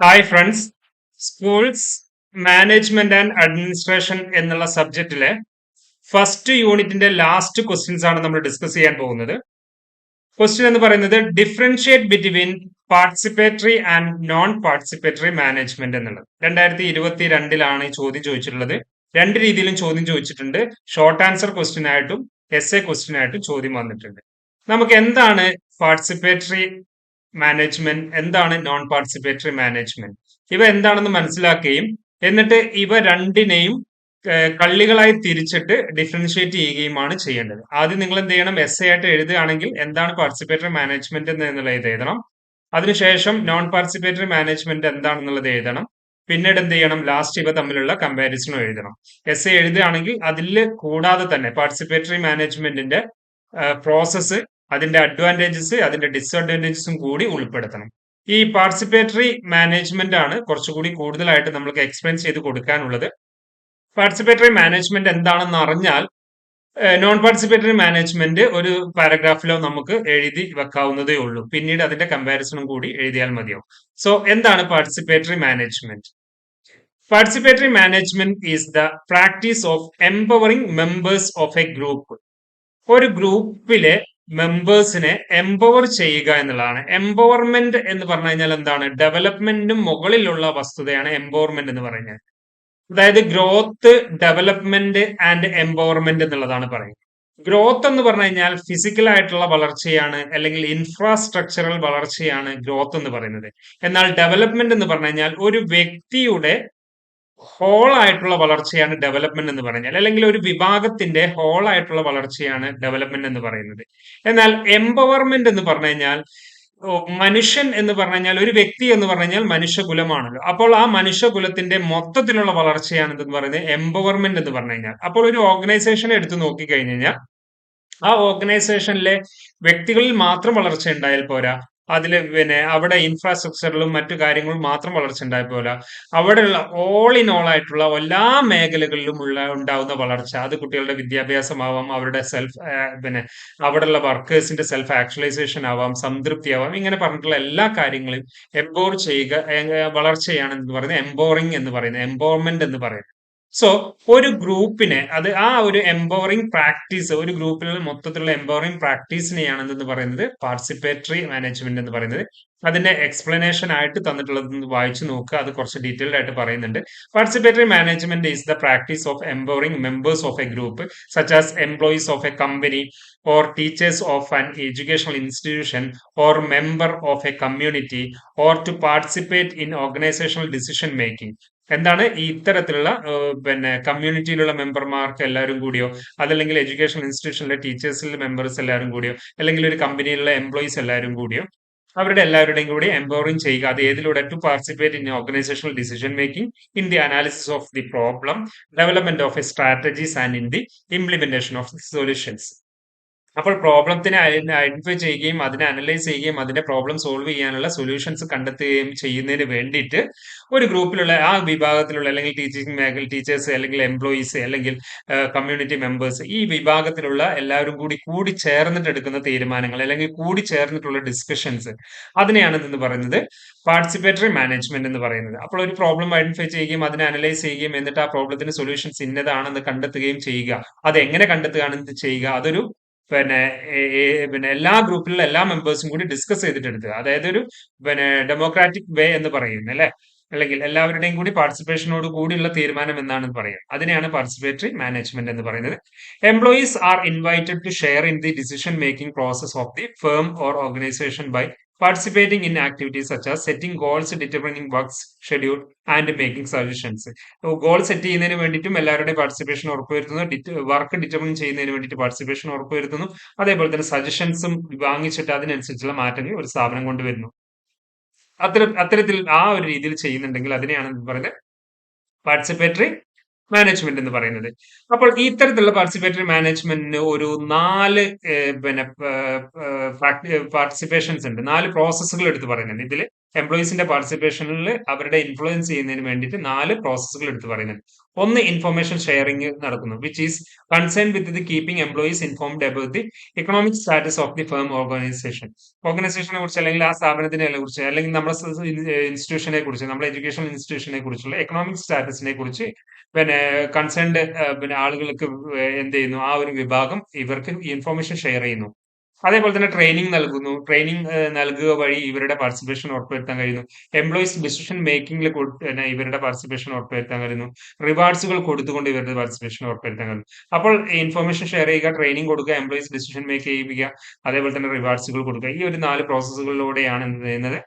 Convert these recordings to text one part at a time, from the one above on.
Hi friends schools management and administration എന്നുള്ള സബ്ജക്റ്റിലെ first യൂണിറ്റിന്റെ ലാസ്റ്റ് ക്വസ്റ്റ്യൻസ് ആണ് നമ്മൾ ഡിസ്കസ് ചെയ്യാൻ പോകുന്നത്. ക്വസ്റ്റ്യൻ എന്ന് പറയുന്നത് differentiate between participatory and non participatory management എന്നുള്ളത്. രണ്ടായിരത്തി ഇരുപത്തി രണ്ടിലാണ് ഈ ചോദ്യം ചോദിച്ചിട്ടുള്ളത്. രണ്ട് രീതിയിലും ചോദ്യം ചോദിച്ചിട്ടുണ്ട്. ഷോർട്ട് ആൻസർ ക്വസ്റ്റ്യൻ ആയിട്ടും എസ് എ ക്വസ്റ്റ്യൻ ആയിട്ടും ചോദ്യം വന്നിട്ടുണ്ട്. നമുക്ക് എന്താണ് പാർട്ടിസിപ്പേറ്ററി മാനേജ്മെന്റ് എന്താണ് നോൺ പാർട്ടിസിപ്പേറ്ററി മാനേജ്മെന്റ് ഇവ എന്താണെന്ന് മനസ്സിലാക്കുകയും എന്നിട്ട് ഇവ രണ്ടിനെയും കള്ളികളായി തിരിച്ചിട്ട് ഡിഫറൻഷിയേറ്റ് ചെയ്യുകയുമാണ് ചെയ്യേണ്ടത്. ആദ്യം നിങ്ങൾ എന്ത് ചെയ്യണം? എസ് ആയിട്ട് എഴുതുകയാണെങ്കിൽ എന്താണ് പാർട്ടിസിപ്പേറ്ററി മാനേജ്മെന്റ് എന്നുള്ളത് എഴുതണം. അതിനുശേഷം നോൺ പാർട്ടിസിപ്പേറ്ററി മാനേജ്മെന്റ് എന്താണെന്നുള്ളത് എഴുതണം. പിന്നീട് എന്ത് ചെയ്യണം? ലാസ്റ്റ് ഇവ തമ്മിലുള്ള കമ്പാരിസണും എഴുതണം. എസ് എ എഴുതുകയാണെങ്കിൽ അതിൽ കൂടാതെ തന്നെ പാർട്ടിസിപ്പേറ്ററി മാനേജ്മെന്റിന്റെ പ്രോസസ്സ് അതിന്റെ അഡ്വാന്റേജസ് അതിന്റെ ഡിസ്അഡ്വാന്റേജസും കൂടി ഉൾപ്പെടുത്തണം. ഈ പാർട്ടിസിപ്പേറ്ററി മാനേജ്മെന്റ് ആണ് കുറച്ചുകൂടി കൂടുതലായിട്ട് നമ്മൾക്ക് എക്സ്പ്ലെയിൻ ചെയ്ത് കൊടുക്കാനുള്ളത്. പാർട്ടിസിപ്പേറ്ററി മാനേജ്മെന്റ് എന്താണെന്ന് അറിഞ്ഞാൽ നോൺ പാർട്ടിസിപ്പേറ്ററി മാനേജ്മെന്റ് ഒരു പാരഗ്രാഫിലോ നമുക്ക് എഴുതി വെക്കാവുന്നതേ ഉള്ളൂ. പിന്നീട് അതിന്റെ കമ്പാരിസണും കൂടി എഴുതിയാൽ മതിയാവും. സോ എന്താണ് participatory management participatory management is the practice of empowering members of a group ഒരു ഗ്രൂപ്പിലെ മെമ്പേഴ്സിനെ എംപവർ ചെയ്യുക എന്നുള്ളതാണ്. എംപവർമെന്റ് എന്ന് പറഞ്ഞു കഴിഞ്ഞാൽ എന്താണ്? ഡെവലപ്മെന്റിനും മുകളിലുള്ള വസ്തുതയാണ് എംപവർമെന്റ് എന്ന് പറഞ്ഞാൽ അതായത് ഗ്രോത്ത് ഡെവലപ്മെന്റ് ആൻഡ് എംപവർമെന്റ് എന്നുള്ളതാണ് പറയുന്നത്. ഗ്രോത്ത് എന്ന് പറഞ്ഞു കഴിഞ്ഞാൽ ഫിസിക്കൽ ആയിട്ടുള്ള വളർച്ചയാണ് അല്ലെങ്കിൽ ഇൻഫ്രാസ്ട്രക്ചറൽ വളർച്ചയാണ് ഗ്രോത്ത് എന്ന് പറയുന്നത്. എന്നാൽ ഡെവലപ്മെന്റ് എന്ന് പറഞ്ഞു കഴിഞ്ഞാൽ ഒരു വ്യക്തിയുടെ ഹോൾ ആയിട്ടുള്ള വളർച്ചയാണ് ഡെവലപ്മെന്റ് എന്ന് പറഞ്ഞാൽ അല്ലെങ്കിൽ ഒരു വിഭാഗത്തിന്റെ ഹോൾ ആയിട്ടുള്ള വളർച്ചയാണ് ഡെവലപ്മെന്റ് എന്ന് പറയുന്നത്. എന്നാൽ എംപവർമെന്റ് എന്ന് പറഞ്ഞു കഴിഞ്ഞാൽ മനുഷ്യൻ എന്ന് പറഞ്ഞു കഴിഞ്ഞാൽ ഒരു വ്യക്തി എന്ന് പറഞ്ഞു കഴിഞ്ഞാൽ മനുഷ്യകുലമാണല്ലോ. അപ്പോൾ ആ മനുഷ്യകുലത്തിന്റെ മൊത്തത്തിലുള്ള വളർച്ചയാണ് എന്തെന്ന് പറയുന്നത്? എംപവർമെന്റ് എന്ന് പറഞ്ഞു കഴിഞ്ഞാൽ. അപ്പോൾ ഒരു ഓർഗനൈസേഷൻ എടുത്തു നോക്കിക്കഴിഞ്ഞു കഴിഞ്ഞാൽ ആ ഓർഗനൈസേഷനിലെ വ്യക്തികളിൽ മാത്രം വളർച്ച ഉണ്ടായാൽ പോരാ അതിൽ പിന്നെ അവിടെ ഇൻഫ്രാസ്ട്രക്ചറിലും മറ്റു കാര്യങ്ങളും മാത്രം വളർച്ച ഉണ്ടായ പോലെ. അവിടെയുള്ള ഓൾ ഇൻ ഓൾ ആയിട്ടുള്ള എല്ലാ മേഖലകളിലും ഉള്ള ഉണ്ടാവുന്ന വളർച്ച. അത് കുട്ടികളുടെ വിദ്യാഭ്യാസമാവാം അവരുടെ സെൽഫ് പിന്നെ അവിടെയുള്ള വർക്കേഴ്സിന്റെ സെൽഫ് ആക്ച്വലൈസേഷൻ ആവാം സംതൃപ്തി ആവാം. ഇങ്ങനെ പറഞ്ഞിട്ടുള്ള എല്ലാ കാര്യങ്ങളും എംപവർ ചെയ്യുക വളർച്ചയാണ് എന്ന് പറയുന്നത്. എംപോറിംഗ് എന്ന് പറയുന്നത്. എംപവർമെന്റ് എന്ന് പറയുന്നത്. സോ ഒരു ഗ്രൂപ്പിനെ അത് ആ ഒരു എംപവറിംഗ് പ്രാക്ടീസ് ഒരു ഗ്രൂപ്പിൽ മൊത്തത്തിലുള്ള എംപവറിംഗ് പ്രാക്ടീസിനെയാണ് എന്തെന്ന് പറയുന്നത്? പാർട്ടിസിപ്പേറ്ററി മാനേജ്മെന്റ് എന്ന് പറയുന്നത്. അതിന്റെ എക്സ്പ്ലനേഷൻ ആയിട്ട് തന്നിട്ടുള്ളത് വായിച്ചു നോക്കുക. അത് കുറച്ച് ഡീറ്റെയിൽഡ് ആയിട്ട് പറയുന്നുണ്ട്. Participatory management is the practice of empowering members of a group such as employees of a company or teachers of an educational institution or member of a community or to participate in organizational decision making. എന്താണ് ഈ ഇത്തരത്തിലുള്ള പിന്നെ കമ്മ്യൂണിറ്റിയിലുള്ള മെമ്പർമാർക്ക് എല്ലാവരും കൂടിയോ അതല്ലെങ്കിൽ education ഇൻസ്റ്റിറ്റ്യൂഷനിലെ ടീച്ചേഴ്സിലെ members എല്ലാവരും കൂടിയോ അല്ലെങ്കിൽ ഒരു കമ്പനിയിലുള്ള എംപ്ലോയീസ് എല്ലാവരും കൂടിയോ അവരുടെ എല്ലാവരുടെയും കൂടി എംപവറിങ് ചെയ്യുക. അത് ഏതിലൂടെ? To participate in organizational decision making in the analysis of the problem development of a strategies and in the implementation of solutions അപ്പോൾ പ്രോബ്ലത്തിനെ ഐഡന്റിഫൈ ചെയ്യുകയും അതിനെ അനലൈസ് ചെയ്യുകയും അതിന്റെ പ്രോബ്ലം സോൾവ് ചെയ്യാനുള്ള സൊല്യൂഷൻസ് കണ്ടെത്തുകയും ചെയ്യുന്നതിന് വേണ്ടിയിട്ട് ഒരു ഗ്രൂപ്പിലുള്ള ആ വിഭാഗത്തിലുള്ള അല്ലെങ്കിൽ ടീച്ചിങ് മേഖല ടീച്ചേഴ്സ് അല്ലെങ്കിൽ എംപ്ലോയീസ് അല്ലെങ്കിൽ കമ്മ്യൂണിറ്റി മെമ്പേഴ്സ് ഈ വിഭാഗത്തിലുള്ള എല്ലാവരും കൂടി കൂടി ചേർന്നിട്ട് എടുക്കുന്ന തീരുമാനങ്ങൾ അല്ലെങ്കിൽ കൂടി ചേർന്നിട്ടുള്ള ഡിസ്കഷൻസ് അതിനെയാണ് എന്ന് പറയുന്നത് പാർട്ടിസിപ്പേറ്ററി മാനേജ്മെന്റ് എന്ന് പറയുന്നത്. അപ്പോൾ ഒരു പ്രോബ്ലം ഐഡന്റിഫൈ ചെയ്യുകയും അതിനെ അനലൈസ് ചെയ്യുകയും എന്നിട്ട് ആ പ്രോബ്ലത്തിന് സൊല്യൂഷൻസ് ഇന്നതാണെന്ന് കണ്ടെത്തുകയും ചെയ്യുക. അത് എങ്ങനെ കണ്ടെത്തുകയാണെന്ന് ചെയ്യുക. അതൊരു പിന്നെ പിന്നെ എല്ലാ ഗ്രൂപ്പിലുള്ള എല്ലാ മെമ്പേഴ്സും കൂടി ഡിസ്കസ് ചെയ്തിട്ട് എടുക്കുക അതായത് ഒരു പിന്നെ ഡെമോക്രാറ്റിക് വേ എന്ന് പറയുന്നത് അല്ലെ? അല്ലെങ്കിൽ എല്ലാവരുടെയും കൂടി പാർട്ടിസിപ്പേഷനോട് കൂടിയുള്ള തീരുമാനം എന്നാണ് പറയുന്നത് അതിനെയാണ് പാർട്ടിസിപ്പേറ്ററി മാനേജ്മെന്റ് എന്ന് പറയുന്നത്. Employees are invited to share in the decision making process of the firm or organization by participating in activities such as setting goals, determining works schedule and making suggestions. Goal set ചെയ്യുന്നതിന് വേണ്ടിയിട്ടും എല്ലാവരുടെയും participation ഉറപ്പുവരുത്തുന്നു. Work determine ചെയ്യുന്നതിന് വേണ്ടിയിട്ട് participation ഉറപ്പുവരുത്തുന്നു. അതേപോലെ തന്നെ സജഷൻസും വാങ്ങിച്ചിട്ട് അതിനനുസരിച്ചുള്ള മാറ്റങ്ങൾ ഒരു സ്ഥാപനം കൊണ്ടുവരുന്നു. അത്തരം അത്തരത്തിൽ ആ ഒരു രീതിയിൽ ചെയ്യുന്നുണ്ടെങ്കിൽ അതിനെയാണ് പറയുന്നത് പാർട്ടിസിപ്പേറ്ററി മാനേജ്മെന്റ് എന്ന് പറയുന്നത്. അപ്പോൾ ഇത്തരത്തിലുള്ള പാർട്ടിസിപ്പേറ്ററി മാനേജ്മെന്റിന് ഒരു നാല് പിന്നെ പാർട്ടിസിപ്പേഷൻസ് ഉണ്ട്. നാല് പ്രോസസ്സുകൾ എടുത്ത് പറയുന്നുണ്ട് ഇതിൽ എംപ്ലോയീസിന്റെ പാർട്ടിസിപ്പേഷനിൽ അവരുടെ ഇൻഫ്ലുവൻസ് ചെയ്യുന്നതിന് വേണ്ടിയിട്ട് നാല് പ്രോസസ്സുകൾ എടുത്ത് പറയുന്നത് ഒന്ന് ഇൻഫർമേഷൻ ഷെയറിംഗ് നടക്കുന്നു which is concern with the keeping employees informed about the economic status of the firm organization ഓർഗനൈസേഷനെ കുറിച്ച് അല്ലെങ്കിൽ ആ സ്ഥാപനത്തിനെ കുറിച്ച് അല്ലെങ്കിൽ നമ്മുടെ ഇൻസ്റ്റിറ്റ്യൂഷനെ കുറിച്ച് നമ്മുടെ എഡ്യൂക്കേഷൻ ഇൻസ്റ്റിറ്റ്യൂഷനെ കുറിച്ചുള്ള എക്കണോമിക് സ്റ്റാറ്റസിനെ കുറിച്ച് പിന്നെ കൺസേൺഡ് പിന്നെ ആളുകൾക്ക് എന്ത് ചെയ്യുന്നു? ആ ഒരു വിഭാഗം ഇവർക്ക് ഇൻഫർമേഷൻ ഷെയർ ചെയ്യുന്നു. അതേപോലെ തന്നെ ട്രെയിനിങ് നൽകുന്നു. ട്രെയിനിങ് നൽകുക വഴി ഇവരുടെ പാർട്ടിസിപ്പേഷൻ ഉറപ്പുവരുത്താൻ കഴിയുന്നു. എംപ്ലോയീസ് ഡിസിഷൻ മേക്കിംഗിൽ ഇവരുടെ പാർട്ടിസിപ്പേഷൻ ഉറപ്പുവരുത്താൻ കഴിയുന്നു. റിവാർഡ്സുകൾ കൊടുത്തുകൊണ്ട് ഇവരുടെ പാർട്ടിസിപ്പേഷൻ ഉറപ്പുവരുത്താൻ കഴിയുന്നു. അപ്പോൾ ഇൻഫർമേഷൻ ഷെയർ ചെയ്യുക ട്രെയിനിങ് കൊടുക്കുക എംപ്ലോയീസ് ഡിസിഷൻ മേക്ക് ചെയ്യിപ്പിക്കുക അതേപോലെ തന്നെ റിവാർഡ്സുകൾ കൊടുക്കുക. ഈ ഒരു നാല് പ്രോസസ്സുകളിലൂടെയാണ് എന്ത് ചെയ്യുന്നത്?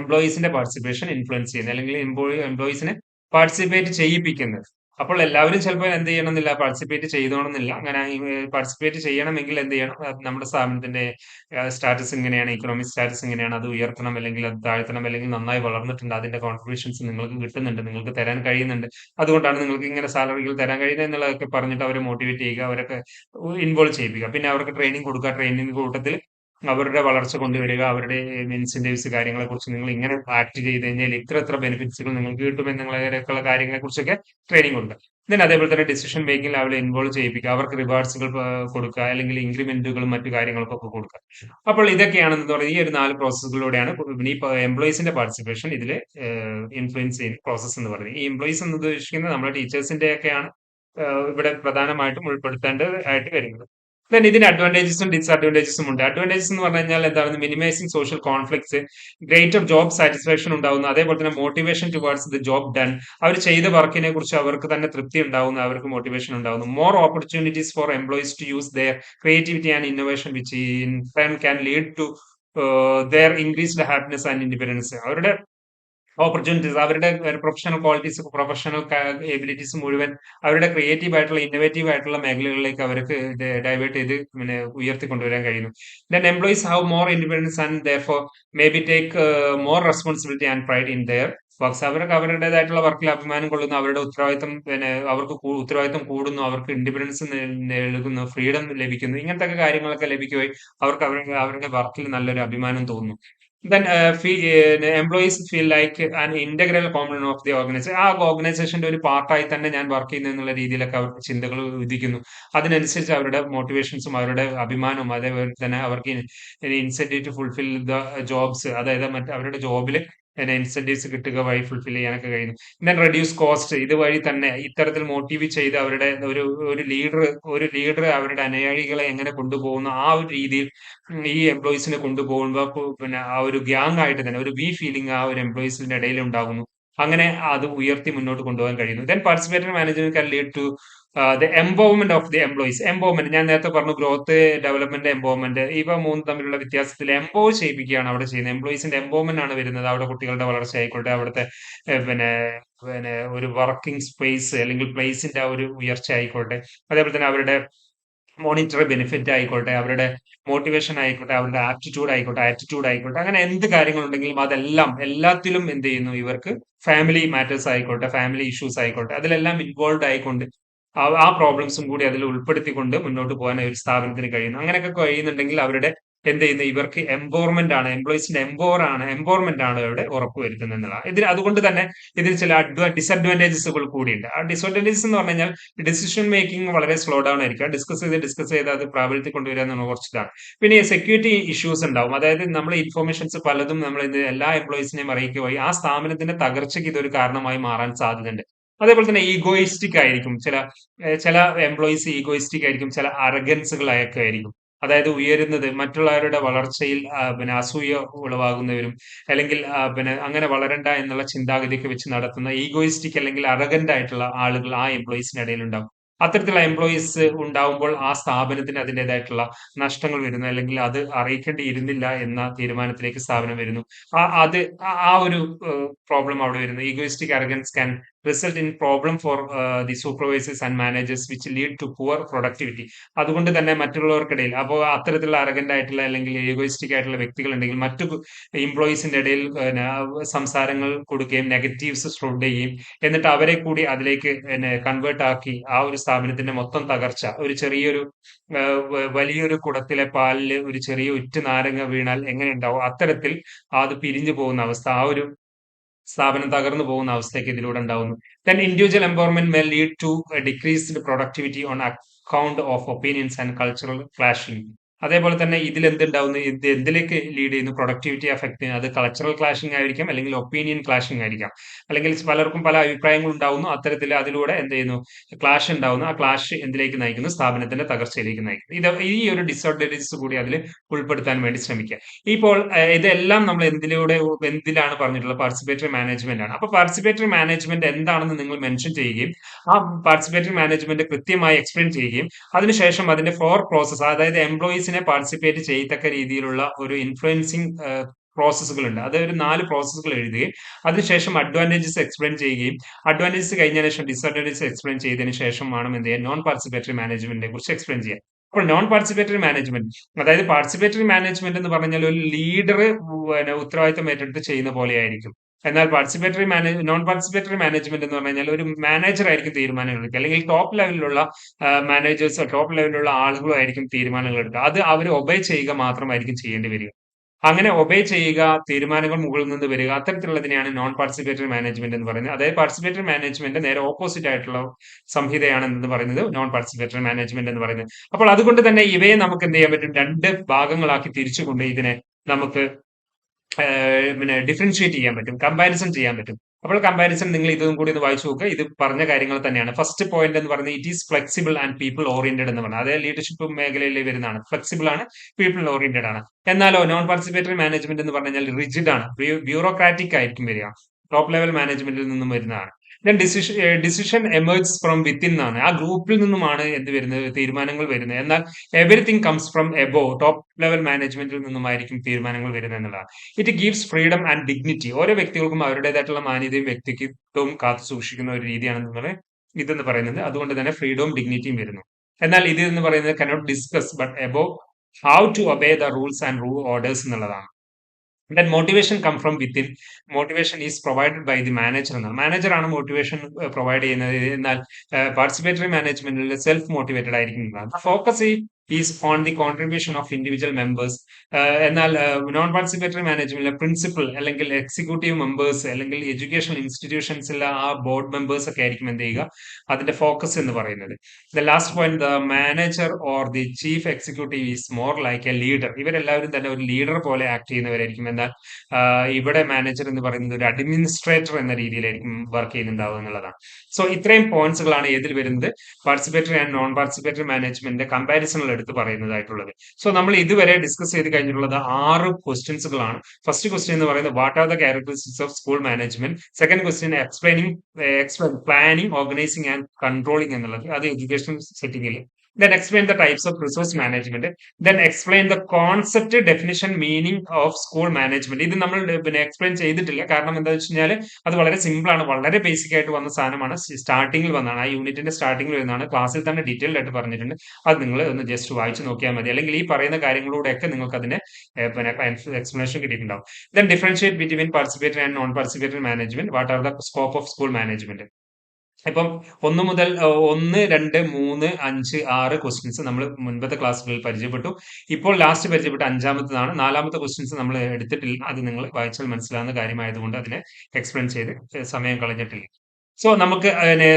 എംപ്ലോയീസിന്റെ പാർട്ടിസിപ്പേഷൻ ഇൻഫ്ലുവൻസ് ചെയ്യുന്നത്. അല്ലെങ്കിൽ എംപ്ലോയി എംപ്ലോയീസിനെ പാർട്ടിസിപ്പേറ്റ് ചെയ്യിപ്പിക്കുന്നത്. അപ്പോൾ എല്ലാവരും ചിലപ്പോൾ എന്ത് ചെയ്യണമെന്നില്ല പാർട്ടിസിപ്പേറ്റ് ചെയ്തോണമെന്നില്ല. അങ്ങനെ പാർട്ടിസിപ്പേറ്റ് ചെയ്യണമെങ്കിൽ എന്ത് ചെയ്യണം? നമ്മുടെ സ്ഥാപനത്തിന്റെ സ്റ്റാറ്റസ് ഇങ്ങനെയാണ് ഇക്കണോമിക് സ്റ്റാറ്റസ് ഇങ്ങനെയാണ് അത് ഉയർത്തണം അല്ലെങ്കിൽ അത് താഴ്ത്തണം അല്ലെങ്കിൽ നന്നായി വളർന്നിട്ടുണ്ട് അതിന്റെ കോൺട്രിബ്യൂഷൻസ് നിങ്ങൾക്ക് കിട്ടുന്നുണ്ട് നിങ്ങൾക്ക് തരാൻ കഴിയുന്നുണ്ട്. അതുകൊണ്ടാണ് നിങ്ങൾക്ക് ഇങ്ങനെ സാലറികൾ തരാൻ കഴിയുന്നത് എന്നുള്ളതൊക്കെ പറഞ്ഞിട്ട് അവരെ മോട്ടിവേറ്റ് ചെയ്യുക അവരൊക്കെ ഇൻവോൾവ് ചെയ്യിപ്പിക്കുക. പിന്നെ അവർക്ക് ട്രെയിനിങ് കൊടുക്കുക. ട്രെയിനിങ് കൂട്ടത്തിൽ അവരുടെ വളർച്ച കൊണ്ടുവരിക അവരുടെ ഇൻസെന്റീവ്സ് കാര്യങ്ങളെ കുറിച്ച് നിങ്ങൾ ഇങ്ങനെ ആക്ട് ചെയ്ത് കഴിഞ്ഞാൽ ഇത്ര എത്ര ബെനിഫിറ്റ്സുകൾ നിങ്ങൾക്ക് കിട്ടും എന്നുള്ളതിനൊക്കെയുള്ള കാര്യങ്ങളെ കുറിച്ചൊക്കെ ട്രെയിനിങ് ഉണ്ട് ദെൻ അതേപോലെ തന്നെ ഡിസിഷൻ മേക്കിംഗിൽ അവരെ ഇൻവോൾവ് ചെയ്യിപ്പിക്കുക. അവർക്ക് റിവാർഡ്സുകൾ കൊടുക്കുക. അല്ലെങ്കിൽ ഇൻക്രിമെന്റുകളും മറ്റു കാര്യങ്ങളൊക്കെ കൊടുക്കുക. അപ്പോൾ ഇതൊക്കെയാണെന്ന് പറയുന്നത് ഈ ഒരു നാല് പ്രോസസ്സുകളിലൂടെയാണ് ഈ എംപ്ലോയീസിന്റെ പാർട്ടിസിപ്പേഷൻ ഇതിൽ ഇൻഫ്ലുവൻസ് ചെയ്യുന്ന പ്രോസസ്സ് എന്ന് പറയുന്നത്. ഈ എംപ്ലോയീസ് എന്ന് ഉദ്ദേശിക്കുന്നത് നമ്മുടെ ടീച്ചേഴ്സിന്റെ ഒക്കെയാണ് ഇവിടെ പ്രധാനമായിട്ടും ഉൾപ്പെടുത്തേണ്ടതായിട്ട് വരുന്നത്. ദെൻ ഇതിന് അഡ്വാന്റേജസും ഡിസ്അഡ്വാന്റേജസും ഉണ്ട്. അഡ്വാന്റേജസ് എന്ന് പറഞ്ഞു കഴിഞ്ഞാൽ എന്താണ്? Minimizing social conflicts greater job satisfaction ഉണ്ടാവുന്നു അതേപോലെ തന്നെ motivation towards the job done അവർ ചെയ്ത വർക്കിനെ കുറിച്ച് അവർക്ക് തന്നെ തൃപ്തി ഉണ്ടാവുന്നു അവർക്ക് മോട്ടിവേഷൻ ഉണ്ടാവുന്നു. More opportunities for employees to use their creativity and innovation which in time can lead to their increased happiness and independence അവരുടെ ഓപ്പർച്യൂണിറ്റീസ് അവരുടെ പ്രൊഫഷണൽ ക്വാളിറ്റീസ് പ്രൊഫഷണൽ എബിലിറ്റീസ് മുഴുവൻ അവരുടെ ക്രിയേറ്റീവ് ആയിട്ടുള്ള ഇന്നോവേറ്റീവ് ആയിട്ടുള്ള മേഖലകളിലേക്ക് അവർക്ക് ഡൈവേർട്ട് ചെയ്ത് പിന്നെ ഉയർത്തിക്കൊണ്ടുവരാൻ കഴിയുന്നു. Then employees have more independence and though may be take more responsibility and pride in their works അവർക്ക് അവരുടേതായിട്ടുള്ള വർക്കിൽ അഭിമാനം കൊള്ളുന്നു അവരുടെ ഉത്തരവാദിത്തം പിന്നെ അവർക്ക് ഉത്തരവാദിത്തം കൂടുന്നു അവർക്ക് ഇൻഡിപെൻഡൻസ് നൽകുന്നു ഫ്രീഡം ലഭിക്കുന്നു. ഇങ്ങനത്തെ കാര്യങ്ങളൊക്കെ ലഭിക്കുകയും അവർക്ക് അവരുടെ അവരുടെ വർക്കിൽ നല്ലൊരു അഭിമാനം തോന്നുന്നു. Then uh, uh, employees feel like an integral component of the organization. ആ ഓർഗനൈസേഷന്റെ ഒരു പാർട്ടായി തന്നെ ഞാൻ വർക്ക് ചെയ്യുന്നു എന്നുള്ള രീതിയിലൊക്കെ അവർ ചിന്തകൾ വിധിക്കുന്നു അതിനനുസരിച്ച് അവരുടെ മോട്ടിവേഷൻസും അവരുടെ അഭിമാനവും അതേപോലെ തന്നെ അവർക്ക് incentive to fulfil the jobs അതായത് മറ്റേ അവരുടെ ജോബിൽ ഇൻസെന്റീവ്സ് കിട്ടുക വഴി ഫുൾഫിൽ ചെയ്യാനൊക്കെ കഴിയുന്നു. ദെൻ റെഡ്യൂസ് കോസ്റ്റ് ഇതുവഴി തന്നെ ഇത്തരത്തിൽ മോട്ടീവ് ചെയ്ത് അവരുടെ ഒരു ഒരു ലീഡർ ഒരു ലീഡർ അവരുടെ അനുയായികളെ എങ്ങനെ കൊണ്ടുപോകുന്നു ആ ഒരു രീതിയിൽ ഈ എംപ്ലോയീസിനെ കൊണ്ടുപോകുമ്പോൾ പിന്നെ ആ ഒരു ഗ്യാങ് ആയിട്ട് തന്നെ ഒരു വി ഫീലിംഗ് ആ ഒരു എംപ്ലോയീസിന്റെ ഇടയിൽ ഉണ്ടാകുന്നു. അങ്ങനെ അത് ഉയർത്തി മുന്നോട്ട് കൊണ്ടുപോകാൻ കഴിയുന്നു. Then participatory management can lead to the empowerment of the employees empowerment ഞാൻ നേരത്തെ പറഞ്ഞു ഗ്രോത്ത് ഡെവലപ്മെന്റ് എംപവർമെന്റ് ഇവ മൂന്ന് തമ്മിലുള്ള വ്യത്യാസത്തിൽ എംപവർ ചെയ്യിപ്പിക്കുകയാണ് അവിടെ ചെയ്യുന്നത്. എംപ്ലോയീസിന്റെ എംപവർമെന്റ് ആണ് വരുന്നത് അവിടെ കുട്ടികളുടെ വളർച്ച ആയിക്കോട്ടെ അവിടുത്തെ പിന്നെ പിന്നെ ഒരു വർക്കിംഗ് സ്പേസ് അല്ലെങ്കിൽ പ്ലേസിന്റെ ആ ഒരു ഉയർച്ച ആയിക്കോട്ടെ. അതേപോലെ തന്നെ അവരുടെ മോണിറ്ററി ബെനിഫിറ്റ് ആയിക്കോട്ടെ അവരുടെ മോട്ടിവേഷൻ ആയിക്കോട്ടെ അവരുടെ ആപ്റ്റിറ്റ്യൂഡ് ആയിക്കോട്ടെ ആറ്റിറ്റ്യൂഡ് ആയിക്കോട്ടെ അങ്ങനെ എന്ത് കാര്യങ്ങളുണ്ടെങ്കിലും അതെല്ലാം എല്ലാത്തിലും എന്ത് ചെയ്യുന്നു? ഇവർക്ക് ഫാമിലി മാറ്റേഴ്സ് ആയിക്കോട്ടെ ഫാമിലി ഇഷ്യൂസ് ആയിക്കോട്ടെ അതിലെല്ലാം ഇൻവോൾവ് ആയിക്കൊണ്ട് ആ പ്രോബ്ലംസും കൂടി അതിൽ ഉൾപ്പെടുത്തിക്കൊണ്ട് മുന്നോട്ട് പോകാൻ ഒരു സ്ഥാപനത്തിന് കഴിയുന്നു. അങ്ങനെയൊക്കെ കഴിയുന്നുണ്ടെങ്കിൽ അവരുടെ എന്ത് ചെയ്യുന്നു? ഇവർക്ക് എംപവർമെന്റ് ആണ് എംപ്ലോയിസിന്റെ എംപവർ ആണ് എംപവർമെന്റ് ആണ് ഇവിടെ ഉറപ്പുവരുത്തുന്നത് എന്നുള്ളത് ഇതിന് അതുകൊണ്ട് തന്നെ ഇതിന് ചില അഡ്വാ ഡിസഡ്വാന്റേജസുകൾ കൂടിയുണ്ട്. ആ ഡിസഡ്വാന്റേജസ് എന്ന് പറഞ്ഞു കഴിഞ്ഞാൽ ഡിസിഷൻ മേക്കിംഗ് വളരെ സ്ലോ ഡൗൺ ആയിരിക്കും. ഡിസ്കസ് ചെയ്ത് ഡിസ്കസ് ചെയ്ത് അത് പ്രാബല്യത്തിൽ കൊണ്ടുവരിക എന്നുള്ള കുറച്ചിതാണ്. പിന്നെ സെക്യൂരിറ്റി ഇഷ്യൂസ് ഉണ്ടാവും. അതായത് നമ്മൾ ഇൻഫോർമേഷൻസ് പലതും നമ്മൾ എല്ലാ എംപ്ലോയീസിനെയും അറിയിക്കുകയും ആ സ്ഥാപനത്തിന്റെ തകർച്ചയ്ക്ക് ഇതൊരു കാരണമായി മാറാൻ സാധ്യതയുണ്ട്. അതേപോലെ തന്നെ ഈഗോയിസ്റ്റിക് ആയിരിക്കും. ചില ചില എംപ്ലോയീസ് ഈഗോയിസ്റ്റിക് ആയിരിക്കും. ചില അറഗൻസുകളൊക്കെ ആയിരിക്കും. അതായത് ഉയരുന്നത് മറ്റുള്ളവരുടെ വളർച്ചയിൽ പിന്നെ അസൂയ ഉളവാകുന്നവരും അല്ലെങ്കിൽ പിന്നെ അങ്ങനെ വളരണ്ട എന്നുള്ള ചിന്താഗതിയൊക്കെ വെച്ച് നടത്തുന്ന ഈഗോയിസ്റ്റിക് അല്ലെങ്കിൽ അറഗന്റ് ആയിട്ടുള്ള ആളുകൾ ആ എംപ്ലോയീസിന്റെ ഉണ്ടാകും അത്തരത്തിലുള്ള എംപ്ലോയീസ് ഉണ്ടാവുമ്പോൾ ആ സ്ഥാപനത്തിന് അതിന്റെതായിട്ടുള്ള നഷ്ടങ്ങൾ വരുന്നു അല്ലെങ്കിൽ അത് അറിയിക്കേണ്ടിയിരുന്നില്ല എന്ന തീരുമാനത്തിലേക്ക് സ്ഥാപനം വരുന്നു. ആ അത് ആ ഒരു പ്രോബ്ലം അവിടെ വരുന്നു. Egoistic arrogance can result in problem for the supervisors and managers which lead to poor productivity അതുകൊണ്ട് തന്നെ മറ്റുള്ളവർക്കിടയിൽ അപ്പോൾ അത്തരത്തിലുള്ള അറഗന്റ് ആയിട്ടുള്ള അല്ലെങ്കിൽ ഈഗോയിസ്റ്റിക് ആയിട്ടുള്ള വ്യക്തികൾ ഉണ്ടെങ്കിൽ മറ്റു എംപ്ലോയീസിന്റെ ഇടയിൽ സംസാരങ്ങൾ കൊടുക്കുകയും നെഗറ്റീവ്സ് സ്പ്രെഡ് ചെയ്യുകയും എന്നിട്ട് അവരെ കൂടി അതിലേക്ക് കൺവേർട്ട് ആക്കി ആ ഒരു സ്ഥാപനത്തിന്റെ മൊത്തം തകർച്ച ഒരു ചെറിയൊരു വലിയൊരു കുടത്തിലെ പാലിൽ ഒരു ചെറിയ ഉറ്റ് നാരങ്ങ വീണാൽ എങ്ങനെ ഉണ്ടാവും? അത്തരത്തിൽ അത് പിരിഞ്ഞു പോകുന്ന അവസ്ഥ ആ ഒരു സ്ഥാപനം തകർന്നു പോകുന്ന അവസ്ഥയ്ക്ക് ഇതിലൂടെ ഉണ്ടാവുന്നു. Then individual empowerment may lead to decreased productivity on account of opinions and cultural clashing അതേപോലെ തന്നെ ഇതിൽ എന്തുണ്ടാവുന്നു ഇത് എന്തിലേക്ക് ലീഡ് ചെയ്യുന്നു? പ്രൊഡക്ടിവിറ്റി എഫക്ട് അത് കൾച്ചറൽ ക്ലാഷിംഗ് ആയിരിക്കാം അല്ലെങ്കിൽ ഒപ്പീനിയൻ ക്ലാഷിംഗ് ആയിരിക്കാം. അല്ലെങ്കിൽ പലർക്കും പല അഭിപ്രായങ്ങൾ ഉണ്ടാവുന്നു. അത്തരത്തിൽ അതിലൂടെ എന്ത് ചെയ്യുന്നു? ക്ലാഷ് ഉണ്ടാവുന്നു. ആ ക്ലാഷ് എന്തിലേക്ക് നയിക്കുന്നു? സ്ഥാപനത്തിന്റെ തകർച്ചയിലേക്ക് നയിക്കുന്നു. ഇത് ഈ ഒരു ഡിസഡ്വാന്റേജസ് കൂടി അതിൽ ഉൾപ്പെടുത്താൻ വേണ്ടി ശ്രമിക്കുക. ഇപ്പോൾ ഇതെല്ലാം നമ്മൾ എന്തിലൂടെ എന്തിലാണ് പറഞ്ഞിട്ടുള്ളത്? പാർട്ടിസിപ്പേറ്ററി മാനേജ്മെന്റ് ആണ്. അപ്പോൾ പാർട്ടിസിപ്പേറ്ററി മാനേജ്മെന്റ് എന്താണെന്ന് നിങ്ങൾ മെൻഷൻ ചെയ്യുകയും ആ പാർട്ടിസിപ്പേറ്ററി മാനേജ്മെന്റ് കൃത്യമായി എക്സ്പ്ലെയിൻ ചെയ്യുകയും അതിനുശേഷം അതിന്റെ ഫോർ പ്രോസസ് അതായത് എംപ്ലോയീസിനെ പാർട്ടിസിപ്പേറ്റ് ചെയ്യത്തക്ക രീതിയിലുള്ള ഒരു ഇൻഫ്ലുവൻസിങ് പ്രോസസ്സുകളുണ്ട് അത് ഒരു നാല് പ്രോസസ്സുകൾ എഴുതുകയും അതിനുശേഷം അഡ്വാന്റേജസ് എക്സ്പ്ലെയിൻ ചെയ്യുകയും അഡ്വാന്റേജസ് കഴിഞ്ഞതിന് ശേഷം ഡിസ്അഡ്വാന്റേജസ് എക്സ്പ്ലെയിൻ ചെയ്തതിന് ശേഷം വേണം എന്ത് ചെയ്യാൻ നോൺ പാർട്ടിസിപ്പേറ്ററി മാനേജ്മെന്റിനെ കുറിച്ച് എക്സ്പ്ലെയിൻ ചെയ്യാം അപ്പോൾ നോൺ പാർട്ടിസിപ്പേറ്ററി മാനേജ്മെന്റ് അതായത് പാർട്ടിസിപ്പേറ്ററി മാനേജ്മെന്റ് എന്ന് പറഞ്ഞാൽ ഒരു ലീഡർ പിന്നെ ഉത്തരവാദിത്തം ഏറ്റെടുത്ത് ചെയ്യുന്ന പോലെയായിരിക്കും. എന്നാൽ participatory manage non participatory management എന്ന് പറഞ്ഞു കഴിഞ്ഞാൽ ഒരു മാനേജർ ആയിരിക്കും തീരുമാനങ്ങൾ എടുക്കുക. അല്ലെങ്കിൽ ടോപ്പ് ലെവലിലുള്ള മാനേജേഴ്സോ ടോപ്പ് ലെവലിലുള്ള ആളുകളോ ആയിരിക്കും തീരുമാനങ്ങൾ എടുക്കുക. അത് അവർ ഒബേ ചെയ്യുക മാത്രമായിരിക്കും ചെയ്യേണ്ടി വരിക. അങ്ങനെ ഒബേ ചെയ്യുക തീരുമാനങ്ങൾ മുകളിൽ നിന്ന് വരിക അത്തരത്തിലുള്ളതിനെയാണ് നോൺ പാർട്ടിസിപ്പേറ്ററി മാനേജ്മെന്റ് എന്ന് പറയുന്നത്. അതായത് പാർട്ടിസിപ്പേറ്ററി മാനേജ്മെന്റ് നേരെ ഓപ്പോസിറ്റ് ആയിട്ടുള്ള സംഹിതയാണ് എന്ന് പറയുന്നത് നോൺ പാർട്ടിസിപ്പേറ്ററി മാനേജ്മെന്റ് എന്ന് പറയുന്നത്. അപ്പോൾ അതുകൊണ്ട് തന്നെ ഇവയെ നമുക്ക് എന്ത് ചെയ്യാൻ പറ്റും? രണ്ട് ഭാഗങ്ങളാക്കി തിരിച്ചുകൊണ്ട് ഇതിനെ നമുക്ക് പിന്നെ ഡിഫറൻഷിയേറ്റ് ചെയ്യാൻ പറ്റും കമ്പാരിസൺ ചെയ്യാൻ പറ്റും. അപ്പോൾ കമ്പാരിസൺ നിങ്ങൾ ഇതും കൂടി ഒന്ന് വായിച്ചു നോക്കുക. ഇത് പറഞ്ഞ കാര്യങ്ങൾ തന്നെയാണ്. ഫസ്റ്റ് പോയിന്റ് എന്ന് പറഞ്ഞാൽ it is flexible and people oriented എന്ന് പറഞ്ഞാൽ അതായത് ലീഡർഷിപ്പ് മേഖലയിൽ വരുന്നതാണ്. ഫ്ലെക്സിബിൾ ആണ് പീപ്പിൾ ഓറിയന്റഡ് ആണ്. എന്നാലോ നോൺ പാർട്ടിസിപ്പേറ്ററി മാനേജ്മെന്റ് എന്ന് പറഞ്ഞാൽ റിജിഡ് ആണ്. ബ്യൂറോക്രാറ്റിക് ആയിരിക്കും വരിക. ടോപ്പ് ലെവൽ മാനേജ്മെന്റിൽ നിന്നും വരുന്നതാണ്. Then decision decision emerge from within എന്നാണ് ആ ഗ്രൂപ്പിൽ നിന്നുമാണ് എന്ത് വരുന്നത്? തീരുമാനങ്ങൾ വരുന്നത്. എന്നാൽ everything comes from above top level മാനേജ്മെന്റിൽ നിന്നുമായിരിക്കും തീരുമാനങ്ങൾ വരുന്നത് എന്നുള്ളതാണ്. It gives freedom and dignity ഓരോ വ്യക്തികൾക്കും അവരുടേതായിട്ടുള്ള മാന്യതയും വ്യക്തിത്വവും കാത്തു സൂക്ഷിക്കുന്ന ഒരു രീതിയാണ് നിങ്ങൾ ഇതെന്ന് പറയുന്നത്. അതുകൊണ്ട് തന്നെ ഫ്രീഡവും ഡിഗ്നിറ്റിയും വരുന്നു. എന്നാൽ ഇത് എന്ന് പറയുന്നത് cannot discuss but above how to obey the rules and rule orders എന്നുള്ളതാണ്. Then motivation come from within motivation is provided by the manager എന്നാണ് മാനേജർ ആണ് മോട്ടിവേഷൻ പ്രൊവൈഡ് ചെയ്യുന്നത്. എന്നാൽ പാർട്ടിസിപ്പേറ്ററി മാനേജ്മെന്റിൽ സെൽഫ് മോട്ടിവേറ്റഡ് ആയിരിക്കും. Focus is on the contribution of individual members എന്നാൽ non participatory മാനേജ്മെന്റിലെ principal അല്ലെങ്കിൽ എക്സിക്യൂട്ടീവ് മെമ്പേഴ്സ് അല്ലെങ്കിൽ എഡ്യൂക്കേഷൻ ഇൻസ്റ്റിറ്റ്യൂഷൻസിലെ ആ ബോർഡ് മെമ്പേഴ്സ് ഒക്കെ ആയിരിക്കും എന്ത് ചെയ്യുക? അതിന്റെ ഫോക്കസ് എന്ന് പറയുന്നത്. The last point the manager or the chief executive is more like a leader ഇവരെല്ലാവരും തന്നെ ഒരു ലീഡർ പോലെ ആക്ട് ചെയ്യുന്നവരായിരിക്കും. എന്നാൽ ഇവിടെ മാനേജർ എന്ന് പറയുന്നത് ഒരു അഡ്മിനിസ്ട്രേറ്റർ എന്ന രീതിയിലായിരിക്കും വർക്ക് ചെയ്യുന്നുണ്ടാവുക എന്നുള്ളതാണ്. സോ ഇത്രയും പോയിന്റ്സുകളാണ് ഏതിൽ വരുന്നത്. Participatory and non participatory management കമ്പാരിസണിൽ എടുത്ത് പറയുന്നതായിട്ടുള്ളത്. സോ നമ്മൾ ഇതുവരെ ഡിസ്കസ് ചെയ്ത് കഴിഞ്ഞിട്ടുള്ളത് ആറ് ക്വസ്റ്റ്യൻസുകളാണ് ഫസ്റ്റ് ക്വസ്റ്റ്യൻ എന്ന് പറയുന്നത് what are the characteristics of school management second question explaining planning organizing and controlling എന്നുള്ളത്. അത് എഡ്യൂക്കേഷൻ സെറ്റിംഗിൽ then explain the types of resource management. Then explain the concept definition meaning of school management. ഇത് നമ്മൾ പിന്നെ explain ചെയ്തിട്ടില്ല. കാരണം എന്താ വെച്ച് കഴിഞ്ഞാൽ അത് വളരെ സിമ്പിൾ ആണ്. വളരെ ബേസിക് ആയിട്ട് വന്ന സാധനമാണ്. സ്റ്റാർട്ടിങ്ങിൽ വന്നതാണ്. ആ യൂണിറ്റിന്റെ സ്റ്റാർട്ടിങ്ങിൽ വരുന്നതാണ്. ക്ലാസ്സിൽ തന്നെ ഡീറ്റെയിൽഡ് ആയിട്ട് പറഞ്ഞിട്ടുണ്ട്. അത് നിങ്ങൾ ഒന്ന് ജസ്റ്റ് വായിച്ച് നോക്കിയാൽ മതി. അല്ലെങ്കിൽ ഈ പറയുന്ന കാര്യങ്ങളിലൂടെയൊക്കെ നിങ്ങൾക്ക് അതിന്റെ പിന്നെ എക്സ്പ്ലനേഷൻ കിട്ടിയിട്ടുണ്ടാവും. Then differentiate between participatory and non participatory management what are the scope of school management ഇപ്പം ഒന്ന് മുതൽ ഒന്ന് രണ്ട് മൂന്ന് അഞ്ച് ആറ് ക്വസ്റ്റ്യൻസ് നമ്മൾ മുൻപത്തെ ക്ലാസ്സുകളിൽ പരിചയപ്പെട്ടു. ഇപ്പോൾ ലാസ്റ്റ് പരിചയപ്പെട്ട അഞ്ചാമത്തതാണ്. നാലാമത്തെ ക്വസ്റ്റ്യൻസ് നമ്മൾ എടുത്തിട്ടില്ല. അത് നിങ്ങൾ വായിച്ചാൽ മനസ്സിലാവുന്ന കാര്യമായതുകൊണ്ട് അതിനെ എക്സ്പ്ലെയിൻ ചെയ്ത് സമയം കളഞ്ഞിട്ടില്ല. സോ നമുക്ക്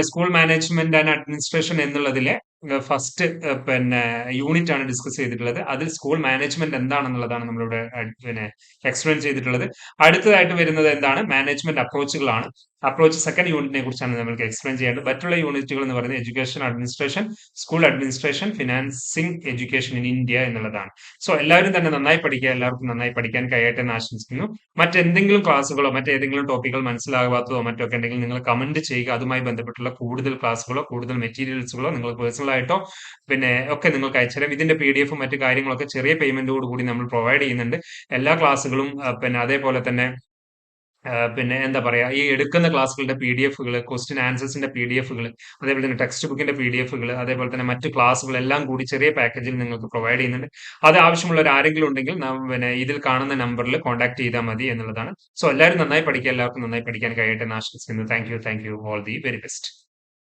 സ്കൂൾ മാനേജ്മെന്റ് ആൻഡ് അഡ്മിനിസ്ട്രേഷൻ എന്നുള്ളതിലെ ഫസ്റ്റ് പിന്നെ യൂണിറ്റ് ആണ് ഡിസ്കസ് ചെയ്തിട്ടുള്ളത്. അതിൽ സ്കൂൾ മാനേജ്മെന്റ് എന്താണെന്നുള്ളതാണ് നമ്മളിവിടെ പിന്നെ എക്സ്പ്ലെയിൻ ചെയ്തിട്ടുള്ളത്. അടുത്തതായിട്ട് വരുന്നത് എന്താണ്? മാനേജ്മെന്റ് അപ്രോച്ചുകളാണ് അപ്രോച്ച് സെക്കൻഡ് യൂണിറ്റിനെ കുറിച്ചാണ് നമ്മൾക്ക് എക്സ്പ്ലെയിൻ ചെയ്യേണ്ടത്. മറ്റുള്ള യൂണിറ്റുകൾ എന്ന് പറയുന്നത് education administration school administration financing education in India എന്നുള്ളതാണ്. സോ എല്ലാവരും തന്നെ നന്നായി പഠിക്കുക എല്ലാവർക്കും നന്നായി പഠിക്കാൻ കഴിയട്ടെ എന്ന് ആശംസിക്കുന്നു. മറ്റെന്തെങ്കിലും ക്ലാസ്സുകളോ മറ്റേതെങ്കിലും ടോപ്പിക്കുകൾ മനസ്സിലാകാത്തതോ മറ്റൊക്കെ ഉണ്ടെങ്കിൽ നിങ്ങൾ കമന്റ് ചെയ്യുക. അതുമായി ബന്ധപ്പെട്ടുള്ള കൂടുതൽ ക്ലാസ്സുകളോ കൂടുതൽ മെറ്റീരിയൽസുകളോ നിങ്ങൾ പേഴ്സണൽ ആയിട്ടോ പിന്നെ ഒക്കെ നിങ്ങൾക്ക് അയച്ചുതരാം. ഇതിന്റെ പി ഡി എഫും മറ്റു കാര്യങ്ങളൊക്കെ ചെറിയ പേയ്മെന്റോട് കൂടി നമ്മൾ പ്രൊവൈഡ് ചെയ്യുന്നുണ്ട്. എല്ലാ ക്ലാസ്സുകളും പിന്നെ അതേപോലെ തന്നെ പിന്നെ എന്താ പറയാ ഈ എടുക്കുന്ന ക്ലാസ്സുകളുടെ പി ഡി എഫുകൾ ക്വസ്റ്റ്യൻ ആൻസേഴ്സിന്റെ പി ഡി എഫുകൾ അതേപോലെ തന്നെ ടെക്സ്റ്റ് ബുക്കിന്റെ പി ഡി എഫുകൾ അതേപോലെ തന്നെ മറ്റു ക്ലാസ്സുകൾ എല്ലാം കൂടി ചെറിയ പാക്കേജിൽ നിങ്ങൾക്ക് പ്രൊവൈഡ് ചെയ്യുന്നുണ്ട്. അത് ആവശ്യമുള്ള ആരെങ്കിലും ഉണ്ടെങ്കിൽ പിന്നെ ഇതിൽ കാണുന്ന നമ്പറിൽ കോൺടാക്ട് ചെയ്താൽ മതി എന്നുള്ളതാണ്. സോ എല്ലാവരും നന്നായി പഠിക്കുക എല്ലാവർക്കും നന്നായി പഠിക്കാൻ കഴിയട്ടെ എന്ന് ആശംസിക്കുന്നു. Thank you thank you all the very best